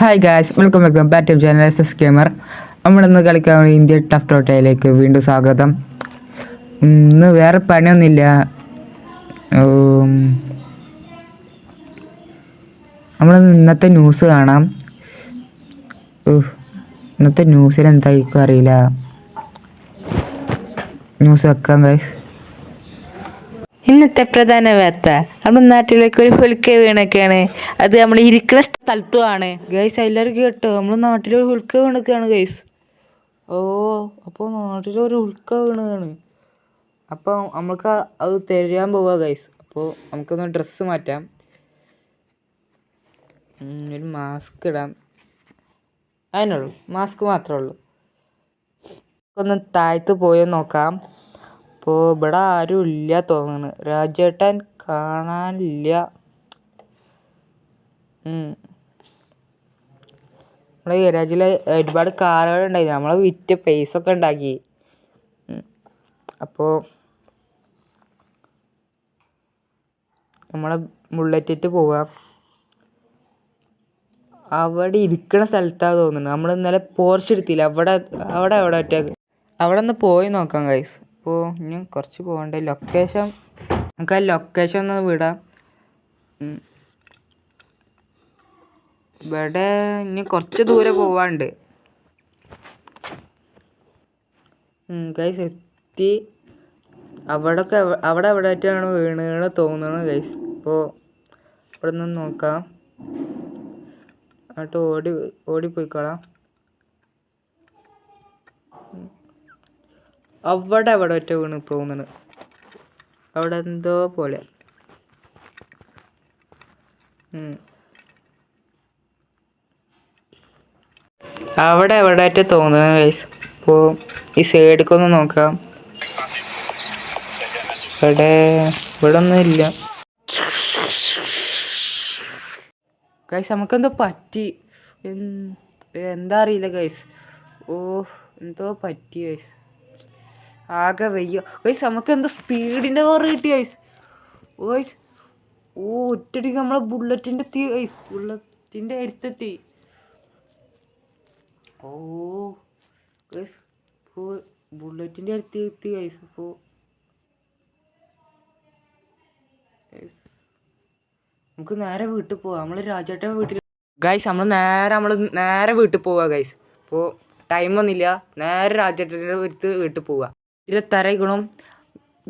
Hi guys welcome welcome back to channel S S gamer നമ്മളിന്ന് കളിക്കാൻ India tough ടോട്ടയിലേക്ക് വീണ്ടും സ്വാഗതം. ഇന്ന് വേറെ പണിയൊന്നുമില്ല. നമ്മൾ ഇന്നത്തെ ന്യൂസ് കാണാം. ഇന്നത്തെ ന്യൂസിൽ എന്തായിരിക്കും അറിയില്ല. ന്യൂസ് വെക്കാം ഗൈസ് ഇന്നത്തെ പ്രധാന വാർത്ത. നമ്മുടെ നാട്ടിലേക്ക് ഒരു ഹുൽക്ക വീണൊക്കെയാണ്. അത് നമ്മൾ ഇരിക്കുന്ന സ്ഥലത്തുമാണ്. ഗൈസ് എല്ലാവരും കേട്ടോ. നമ്മുടെ നാട്ടിലൊരു ഹുൽക്ക വീണൊക്കെയാണ് ഗൈസ് ഓ അപ്പോൾ നാട്ടിലൊരു ഹുൽക്ക വീണതാണ്. അപ്പോൾ നമ്മൾക്ക് അത് തരാൻ പോവുക ഗൈസ് അപ്പോൾ നമുക്കൊന്ന് ഡ്രസ്സ് മാറ്റാം. ഒരു മാസ്ക് ഇടാം. അതിനുള്ളൂ മാസ്ക് മാത്രമേ ഉള്ളൂ. ഒന്ന് താഴത്ത് പോയി നോക്കാം. അപ്പോൾ ഇവിടെ ആരും ഇല്ല തോന്നുന്നു രാജേട്ടൻ കാണാനില്ല. നമ്മുടെ ഗരാജിൽ ഒരുപാട് കാറുകൾ ഉണ്ടായി നമ്മളെ വിറ്റ് പൈസ ഒക്കെ ഉണ്ടാക്കി അപ്പോൾ നമ്മളെ ബുള്ളറ്റിട്ട് പോവാം. അവിടെ ഇരിക്കുന്ന സ്ഥലത്താണ് തോന്നുന്നത് നമ്മൾ ഇന്നലെ പോർച്ച് എടുത്തില്ല. അവിടെ അവിടെ അവിടെ ഒറ്റ അവിടെ ഒന്ന് പോയി നോക്കാം ഗൈസ് അപ്പോൾ ഇനി കുറച്ച് പോകണ്ടേ. ലൊക്കേഷൻ നമുക്ക് ആ ലൊക്കേഷൻ ഒന്ന് വിടാം. ഇവിടെ ഇനി കുറച്ച് ദൂരെ പോവാണ്ട്. ഗൈസ് എത്തി. അവിടൊക്കെ ഒക്കെ അവിടെ എവിടെ ആയിട്ടാണ് വീണുകൾ തോന്നുന്നത് ഗൈസ് ഇപ്പോൾ ഇവിടെ നിന്ന് നോക്കാം. എന്നിട്ട് ഓടി ഓടിപ്പോയിക്കോളാം. അവിടെ അവിടെ ഒറ്റ വീണ് തോന്നുന്നു അവിടെ എന്തോ പോലെ. അവിടെ എവിടെ ആയിട്ട് തോന്നുന്നു ഗൈസ് അപ്പോൾ ഈ സൈഡിക്കൊന്ന് നോക്കാം. ഇവിടെ ഇവിടെ ഒന്നും ഇല്ല. ഗൈസ് നമുക്കെന്തോ പറ്റി. എന്താ അറിയില്ല ഗൈസ് ഓ എന്തോ പറ്റി ഗൈസ് ആകെ വയ്യ. ഗൈസ് നമുക്ക് എന്തോ സ്പീഡിന്റെ പവർ കിട്ടി ഗൈസ് ഗൈസ് ഓ ഒറ്റടിക്ക് നമ്മളെ ബുള്ളറ്റിന്റെ തീ ഗൈസ് ബുള്ളറ്റിന്റെ അരുത്തെത്തി. ഓ ഗൈസ് ഇപ്പോൾ ബുള്ളറ്റിന്റെ അടുത്ത് എത്തി ഗൈസ് ഇപ്പോൾ നമുക്ക് നേരെ വീട്ടിൽ പോവാം. നമ്മൾ രാജേട്ടൻ വീട്ടിൽ ഗൈസ് നമ്മൾ നേരെ നമ്മൾ നേരെ വീട്ടിൽ പോവാം ഗൈസ് ഇപ്പോൾ ടൈമൊന്നുമില്ല നേരെ രാജേട്ടന്റെ അടുത്ത് വീട്ടിൽ പോവുക ഇതിൽ തരയിക്കണം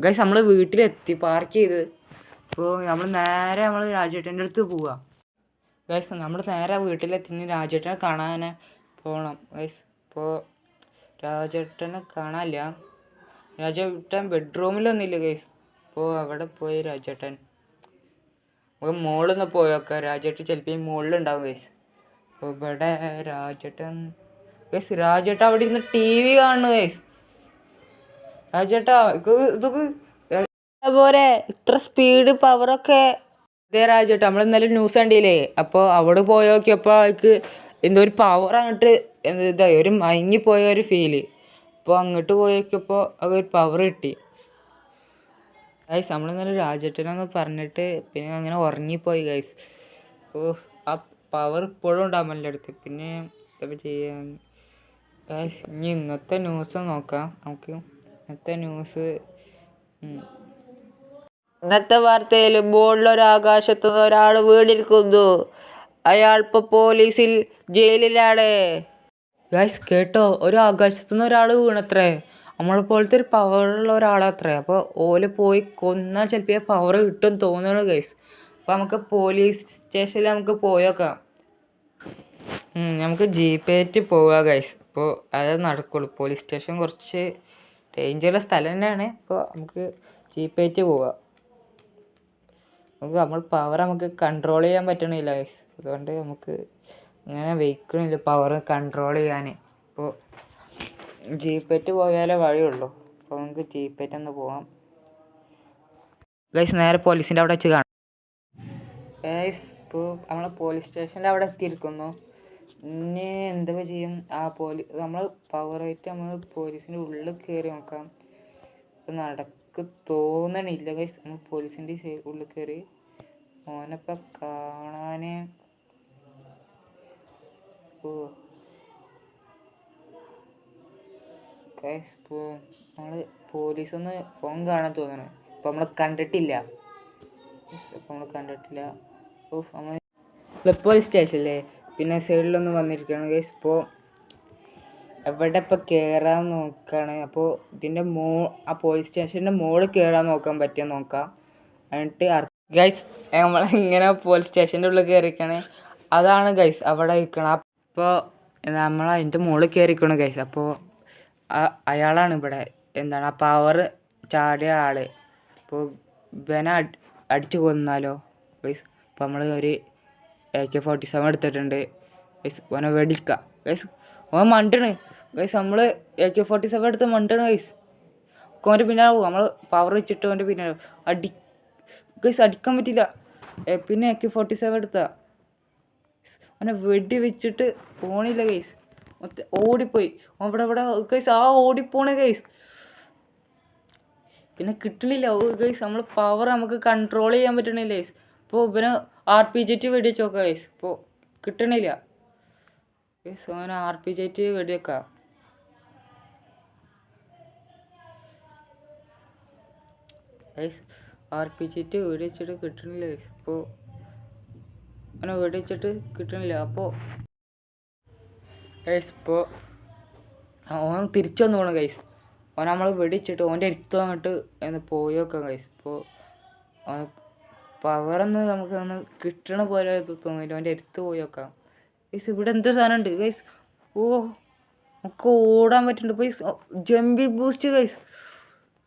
ഗൈസ് നമ്മൾ വീട്ടിലെത്തി പാർക്ക് ചെയ്ത്. അപ്പോൾ നമ്മൾ നേരെ നമ്മൾ രാജേട്ടന്റെ അടുത്ത് പോവുക ഗൈസ് നമ്മൾ നേരെ വീട്ടിലെത്തി രാജേട്ടനെ കാണാൻ പോകണം ഗൈസ് ഇപ്പോൾ രാജേട്ടനെ കാണാനില്ല. രാജേട്ടൻ ബെഡ്റൂമിലൊന്നുമില്ല ഗൈസ് അപ്പോൾ അവിടെ പോയി രാജേട്ടൻ. നമുക്ക് മുകളിൽ നിന്ന് പോയൊക്കെ രാജേട്ടൻ ചിലപ്പോൾ മുകളിലുണ്ടാവും ഗൈസ് അപ്പോൾ ഇവിടെ രാജേട്ടൻ ഗൈസ് രാജേട്ടൻ അവിടെ ഇരുന്ന് ടി വി കാണുന്നു ഗൈസ് രാജേട്ടാ ഇത് ഇതൊക്കെ പോരെ ഇത്ര സ്പീഡ് പവറൊക്കെ ഇതേ രാജേട്ടാ നമ്മൾ ഇന്നലെ ന്യൂസ് കണ്ടില്ലേ? അപ്പോൾ അവിടെ പോയോക്കിയപ്പോൾ അവർക്ക് എന്തോ ഒരു പവർ അങ്ങോട്ട് എന്താ ഇതായി ഒരു പോയ ഒരു ഫീൽ അപ്പോൾ അങ്ങോട്ട് പോയോക്കിയപ്പോൾ അത് ഒരു പവർ കിട്ടി. ഗൈസ് നമ്മൾ ഇന്നലെ രാജേട്ടനെന്ന് പറഞ്ഞിട്ട് പിന്നെ അങ്ങനെ ഉറങ്ങിപ്പോയി ഗൈസ് ഓ ആ പവർ ഇപ്പോഴും ഉണ്ടാകും എന്റെ അടുത്ത്. പിന്നെ ചെയ്യാൻ? ഗൈസ് ഇനി ഇന്നത്തെ ന്യൂസ് നോക്കാം. നമുക്ക് ഇന്നത്തെ ന്യൂസ് ഇന്നത്തെ വാർത്തയിൽ ബോളിലൊരാകാശത്ത് നിന്ന് ഒരാൾ വീണിരിക്കുന്നു. അയാൾ ഇപ്പോൾ പോലീസിൽ ജയിലിലാണ്. ഗൈസ് കേട്ടോ? ഒരു ആകാശത്തു നിന്ന് ഒരാൾ വീണത്രേ. നമ്മളെ പോലത്തെ ഒരു പവറുള്ള ഒരാളത്രേ. അപ്പോൾ ഓൽ പോയി കൊന്നാൽ ചിലപ്പോൾ പവർ കിട്ടും തോന്നുന്നു ഗൈസ് അപ്പോൾ നമുക്ക് പോലീസ് സ്റ്റേഷനിൽ നമുക്ക് പോയേക്കാം നമുക്ക് ജീപ്പേറ്റ് പോവാം ഗൈസ് അപ്പോൾ അത് നടക്കുള്ളൂ. പോലീസ് സ്റ്റേഷൻ കുറച്ച് ഡേഞ്ചറുള്ള സ്ഥലം തന്നെയാണ്. അപ്പോൾ നമുക്ക് ചീപ്പായിട്ട് പോവാം. നമുക്ക് നമ്മൾ പവർ നമുക്ക് കൺട്രോൾ ചെയ്യാൻ പറ്റണില്ല അതുകൊണ്ട് നമുക്ക് അങ്ങനെ വെഹിക്കിളില്ല പവർ കൺട്രോൾ ചെയ്യാൻ ഇപ്പോൾ ജീപ്പറ്റ് പോയാലേ വഴിയുള്ളൂ. അപ്പോൾ നമുക്ക് ജീപ്പറ്റ് ഒന്ന് പോവാം. ഗൈസ് നേരെ പോലീസിന്റെ അവിടെ വെച്ച് കാണാം. ഗൈസ് ഇപ്പോൾ നമ്മൾ പോലീസ് സ്റ്റേഷന്റെ അവിടെ എത്തിയിരിക്കുന്നു. ഇനി എന്താ ചെയ്യും ആ പോലീ നമ്മൾ പവറായിട്ട് നമ്മൾ പോലീസിന്റെ ഉള്ളിൽ കയറി നോക്കാം. നടക്ക് തോന്നണില്ല ഗൈസ് നമ്മൾ പോലീസിന്റെ ഉള്ളിൽ കയറി ഓനപ്പം കാണാനേ. ഓ. ഗൈസ് ഇപ്പോൾ നമ്മൾ പോലീസൊന്ന് ഫോൺ കാണാൻ തോന്നണ്. ഇപ്പം നമ്മൾ കണ്ടിട്ടില്ല. അപ്പം നമ്മൾ കണ്ടിട്ടില്ല. ഓ നമ്മൾ പോലീസ് സ്റ്റേഷനില്ലേ? പിന്നെ സൈഡിലൊന്ന് വന്നിരിക്കുകയാണ്. ഗൈസ് ഇപ്പോൾ എവിടെ ഇപ്പോൾ കയറാൻ നോക്കുകയാണ് അപ്പോൾ ഇതിന്റെ മോ ആ പോലീസ് സ്റ്റേഷന്റെ മോൾ കയറാൻ നോക്കാൻ പറ്റിയ നോക്കാം. എന്നിട്ട് ഗൈസ് നമ്മൾ ഇങ്ങനെ പോലീസ് സ്റ്റേഷന്റെ ഉള്ളിൽ കയറിയിരിക്കുകയാണ് അതാണ് ഗൈസ് അവിടെ ഇരിക്കണം അപ്പോൾ നമ്മൾ അതിന്റെ മുകളിൽ കയറിക്കണം ഗൈസ്. അപ്പോൾ അയാളാണ് ഇവിടെ. എന്താണ് ആ പവർ ചാടിയ ആൾ അപ്പോൾ ഇവനെ അടി അടിച്ചു കൊന്നാലോ? ഗൈസ് അപ്പോൾ നമ്മൾ ഒരു എ കെ ഫോർട്ടി സെവൻ എടുത്തിട്ടുണ്ട്. ഗൈസ് ഓനെ വെടിക്ക ഗൈസ് ഓൻ മണ്ടണ്. ഗൈസ് നമ്മൾ എ കെ ഫോർട്ടി സെവൻ എടുത്ത് മണ്ടണ് ഗൈസ് ഓന്റെ പിന്നാലെ പോകും നമ്മൾ പവർ വെച്ചിട്ട് ഓന്റെ പിന്നാലെ. അടി ഗൈസ് അടിക്കാൻ പറ്റില്ല. പിന്നെ എ കെ ഫോർട്ടി സെവൻ എടുത്താ. അവനെ വെടി വെച്ചിട്ട് പോണില്ല ഗൈസ് മൊത്തം ഓടിപ്പോയി. ഓൻ ഇവിടെ ഇവിടെ ഗൈസ് ആ ഓടിപ്പോണേ ഗൈസ് പിന്നെ കിട്ടണില്ല. ഗൈസ് നമ്മൾ പവർ നമുക്ക് കൺട്രോൾ ചെയ്യാൻ പറ്റണില്ല ഗൈസ് ഇപ്പോൾ ഇവന് ആർ പി ജെറ്റ് വെടിവെച്ച് നോക്കാം ഗൈസ് ഇപ്പോൾ കിട്ടണില്ല. ഗൈസ് അവന് ആർ പി ജെറ്റ് വെടിവെക്കാം. ഗൈസ് ആർ പി ജെറ്റ് വെടിവെച്ചിട്ട് കിട്ടണില്ല ഗൈസ് ഇപ്പോൾ അവനെ വെടിവെച്ചിട്ട് കിട്ടണില്ല. അപ്പോൾ ഗൈസ് ഇപ്പോൾ ഓൻ തിരിച്ചു വന്നു പോകണം ഗൈസ് ഓൻ നമ്മൾ വെടിച്ചിട്ട് ഓന്റെ അടുത്ത് വന്നിട്ട് പോയി നോക്കാം ഗൈസ് ഇപ്പോൾ പവറൊന്നും നമുക്ക് ഒന്ന് കിട്ടണ പോലെ തോന്നില്ല അവന്റെ അടുത്ത് പോയി നോക്കാം. ഗൈസ് ഇവിടെ എന്തോ സാധനം ഉണ്ട് ഗൈസ് ഓ നമുക്ക് ഓടാൻ പറ്റുന്നുണ്ട് guys jumpy boost guys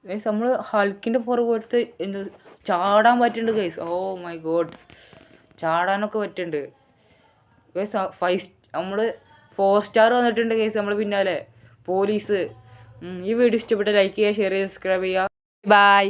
guys നമ്മൾ ഹൽക്കിന്റെ പുറകെ പോലത്തെ എന്ത് ചാടാൻ പറ്റുന്നുണ്ട് ഗൈസ് ഓ മൈ ഗോഡ്. ചാടാനൊക്കെ പറ്റുന്നുണ്ട് ഗൈസ് ഫൈവ് നമ്മൾ ഫോർ സ്റ്റാർ വന്നിട്ടുണ്ട് ഗൈസ് നമ്മൾ പിന്നാലെ. പോലീസ്. ഈ വീഡിയോ ഇഷ്ടപ്പെട്ട ലൈക്ക് ചെയ്യുക ഷെയർ ചെയ്യുക സബ്സ്ക്രൈബ് ചെയ്യുക. ബൈ.